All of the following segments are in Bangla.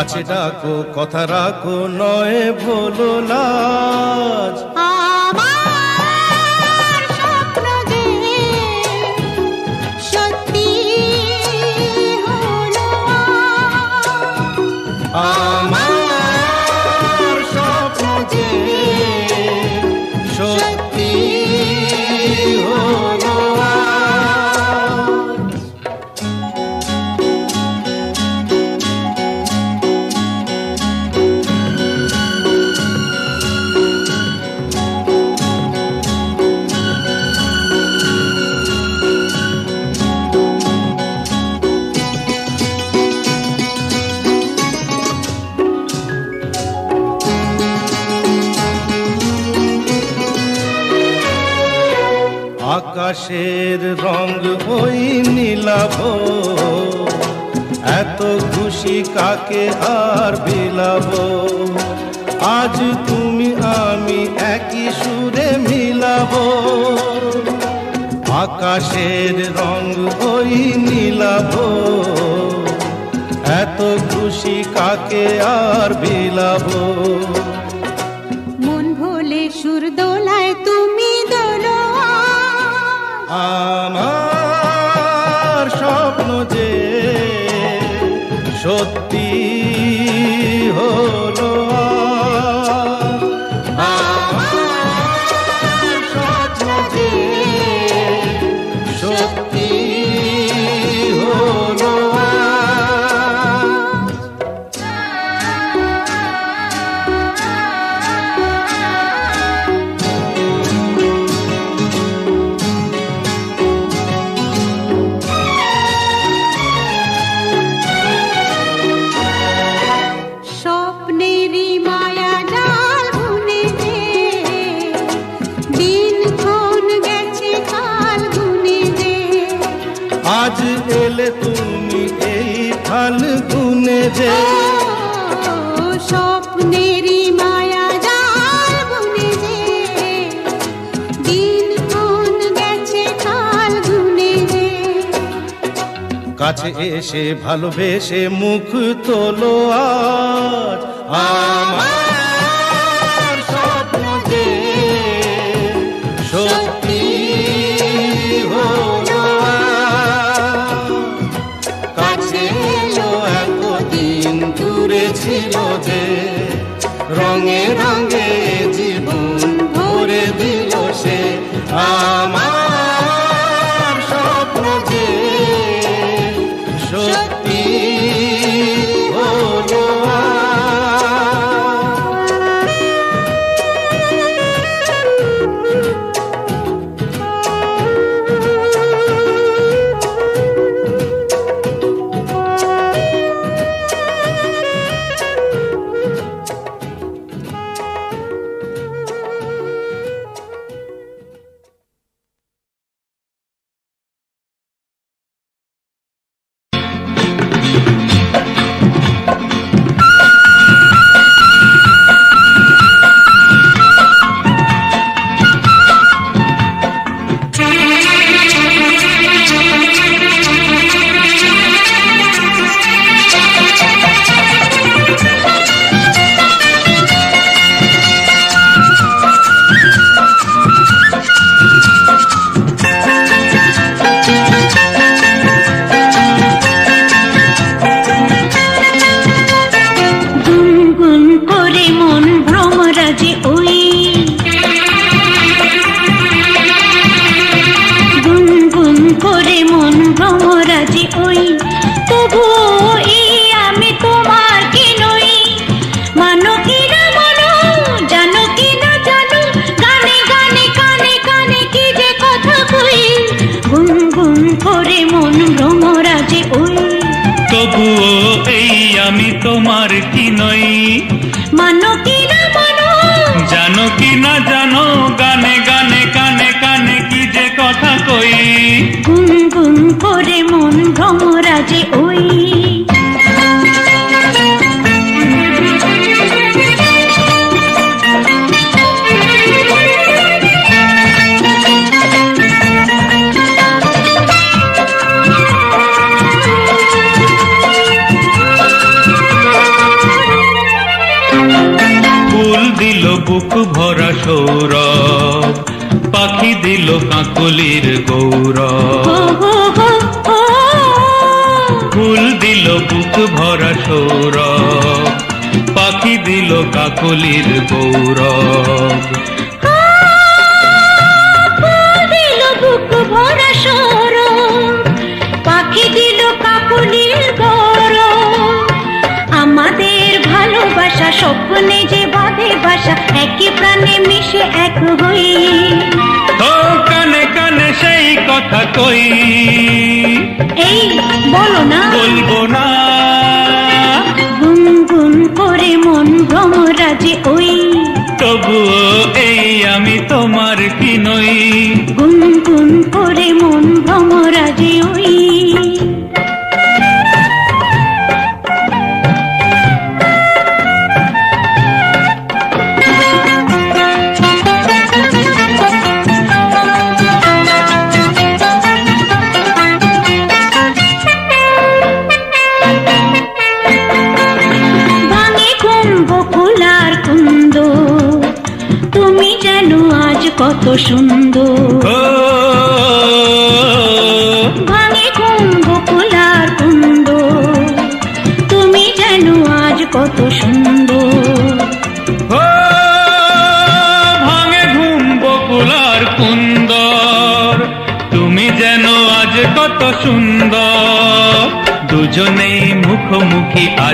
কাছে ডাকো কথা রাখো নয় ভোলো লাজ। আকাশের রং ওই নীলাভ। এত খুশি কাকে আর বিলাব? আজ তুমি, আমি একই সুরে মিলাব। আকাশের রং ওই নীলাভ। এত খুশি কাকে আর বিলাব? সত্যি হো আজ এলে তুমি এই ফাল্গুনে যে স্বপ্নেরই মায়া গুনে যে। কাছে এসে ভালোবেসে মুখ তোলো আজ। আমার Amen. আমি তোমার দিল বুক ভরা সৌরভ, পাখি দিল কাকলির গৌরব। ফুল দিল বুক ভরা সৌরভ, পাখি দিল কাকলির গৌরব। স্বপ্নে যে ভাষা একই প্রাণে মিশে এক হই। তো কানে কানে সেই কথা কই। এই বলো না। বলব না। গুনগুন করে মন ভ্রমরা যে ওই। তবুও এই আমি তোমার কি নই। গুনগুন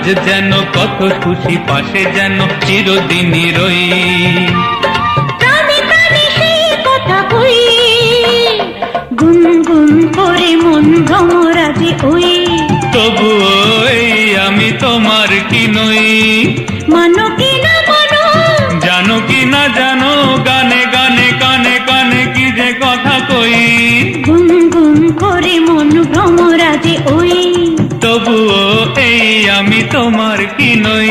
আজ যেন কত খুশি পাশে যেন চিরদিনই রই। গুনগুন করে মন ওই। তবু ওই আমি তোমার কি নই? মানো কি না মানো? জানো কি না জানো গানে গানে কানে কানে কি যে কথা কই। গুনগুন করে মন ভ্রমরাজি ওই। তোমার কি নই?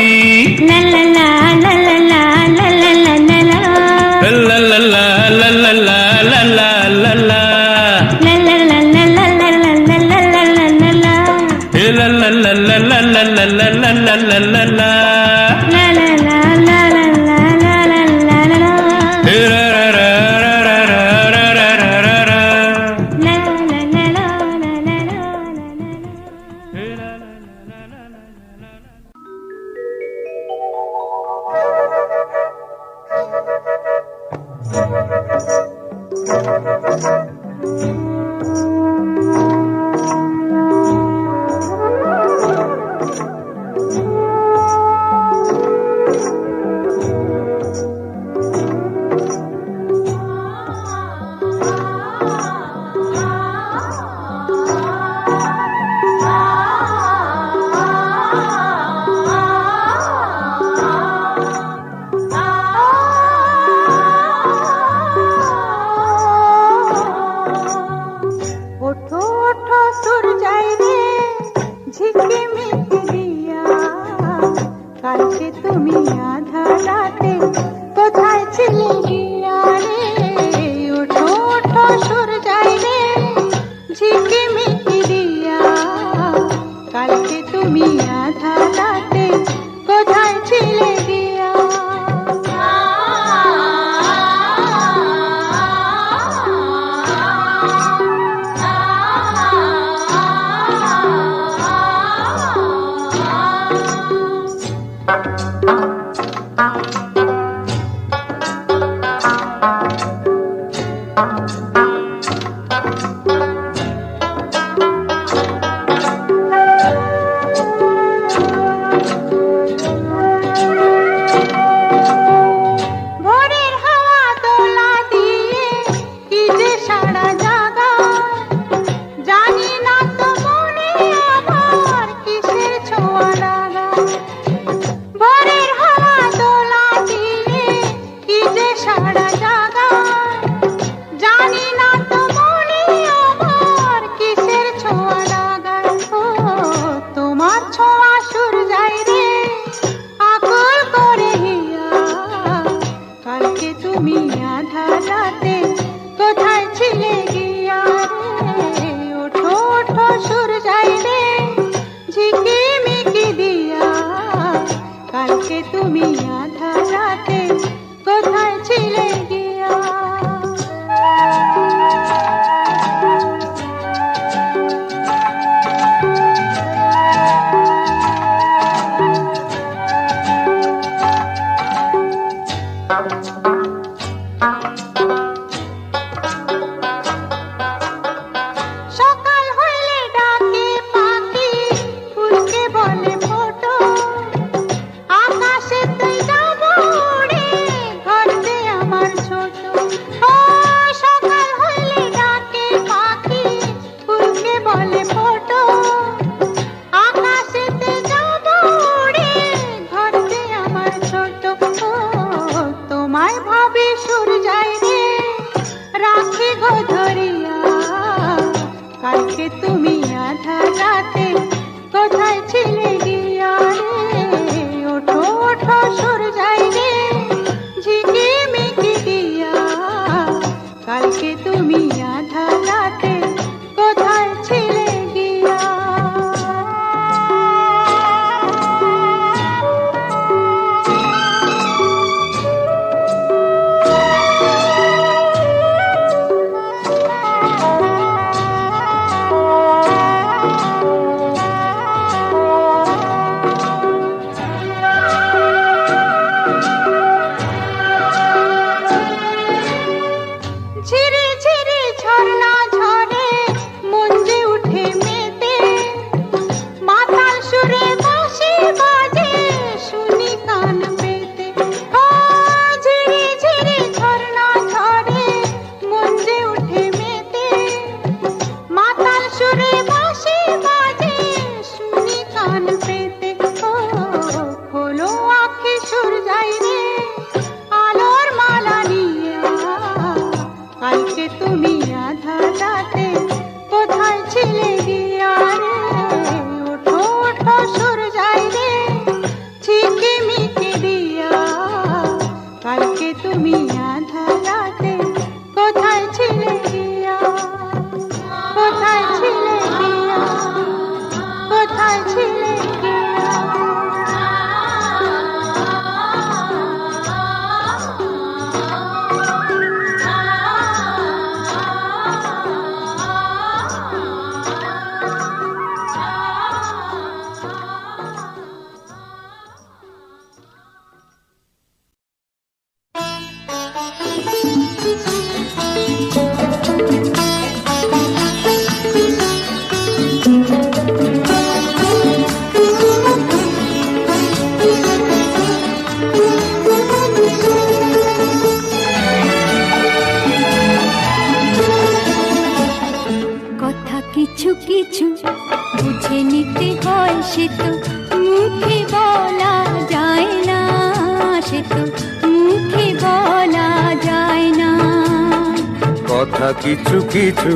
কিছু কিছু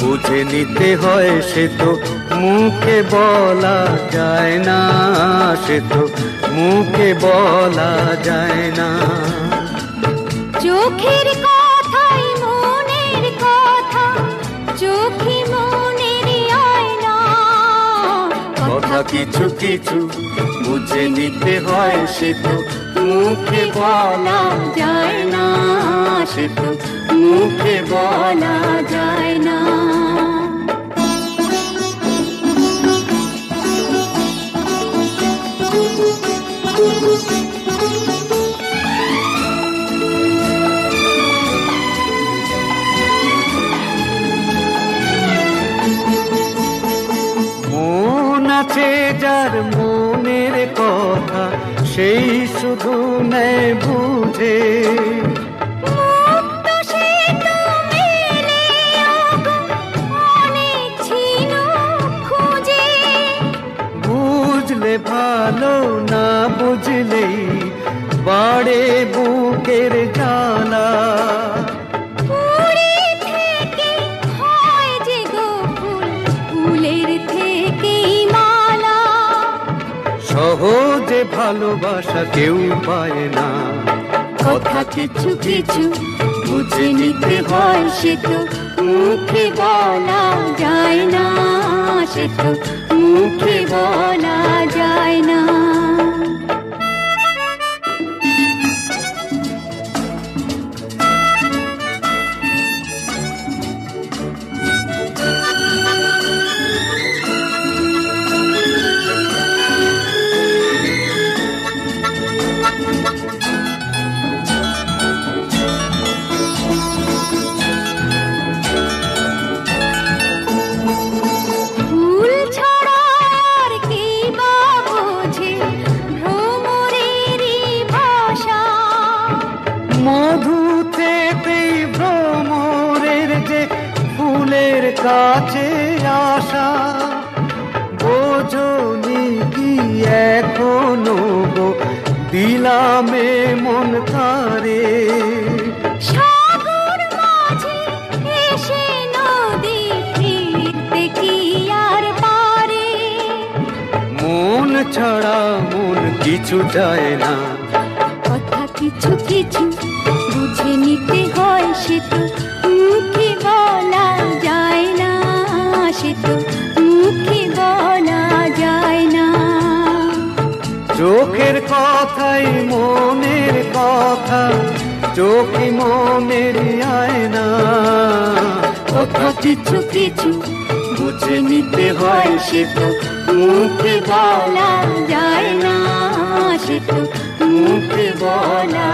বুঝে নিতে হয় সে তো। মুখে বলা যায় না, সে তো মুখে বলা যায় না। কথা কিছু কিছু বুঝে নিতে হয় সে তো মুখে বলা যায় না সে তো মুখে বলা যায় না Thank you. সেই শুধু নেয় বুঝে। কেউ পায় না। কথা কিছু কিছু বুঝে নিতে হয় সে তো, মুখে বলা যায় না সে তো, মুখে বলা যায় না। তারে সাগর মাঝে এসে নদী ফিরতে কি আর পারে? মন ছাড়া মন কিছু চায় না। কথা কিছু কিছু বুঝে নিতে হয় সে তো মুখে বলা যায় না সে তো মুখে বলা যায় না। চোখের কথাই মনের কথা, চোখে মনের আয়না। কথা কিছু কিছু বুঝে নিতে হয় সে তো, মুখে বলা যায় না, সে তো মুখে বলা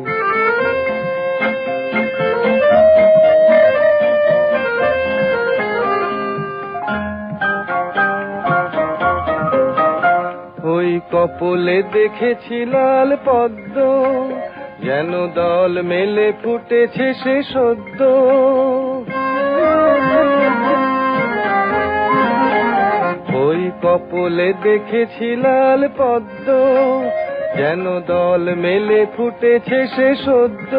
কপলে দেখেছি লাল পদ্ম, যেন দল মেলে ফুটেছে সে সদ্য। ওই কপলে দেখেছি লাল পদ্ম, যেন দল মেলে ফুটেছে সে সদ্য।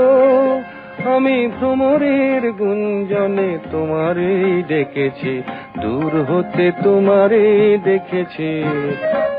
আমি ভ্রমরের গুঞ্জনে তোমারই ডেকেছি, দূর হতে তোমারই দেখেছি।